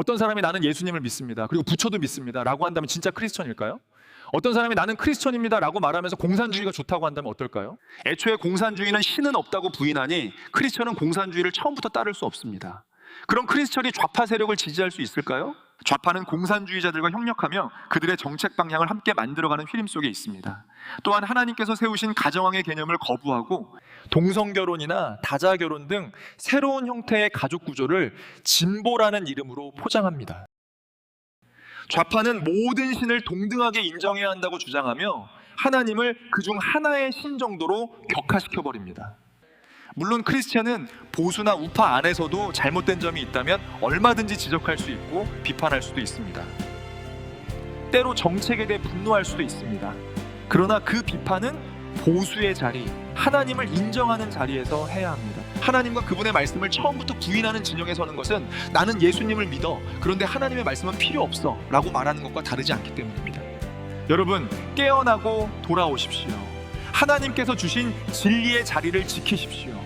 어떤 사람이 나는 예수님을 믿습니다. 그리고 부처도 믿습니다. 라고 한다면 진짜 크리스천일까요? 어떤 사람이 나는 크리스천입니다. 라고 말하면서 공산주의가 좋다고 한다면 어떨까요? 애초에 공산주의는 신은 없다고 부인하니 크리스천은 공산주의를 처음부터 따를 수 없습니다. 그럼 크리스천이 좌파 세력을 지지할 수 있을까요? 좌파는 공산주의자들과 협력하며 그들의 정책 방향을 함께 만들어가는 휘림 속에 있습니다. 또한 하나님께서 세우신 가정왕의 개념을 거부하고 동성 결혼이나 다자 결혼 등 새로운 형태의 가족 구조를 진보라는 이름으로 포장합니다. 좌파는 모든 신을 동등하게 인정해야 한다고 주장하며 하나님을 그중 하나의 신 정도로 격화시켜 버립니다. 물론 크리스천은 보수나 우파 안에서도 잘못된 점이 있다면 얼마든지 지적할 수 있고 비판할 수도 있습니다. 때로 정책에 대해 분노할 수도 있습니다. 그러나 그 비판은 보수의 자리, 하나님을 인정하는 자리에서 해야 합니다. 하나님과 그분의 말씀을 처음부터 부인하는 진영에 서는 것은 나는 예수님을 믿어. 그런데 하나님의 말씀은 필요 없어. 라고 말하는 것과 다르지 않기 때문입니다. 여러분, 깨어나고 돌아오십시오. 하나님께서 주신 진리의 자리를 지키십시오.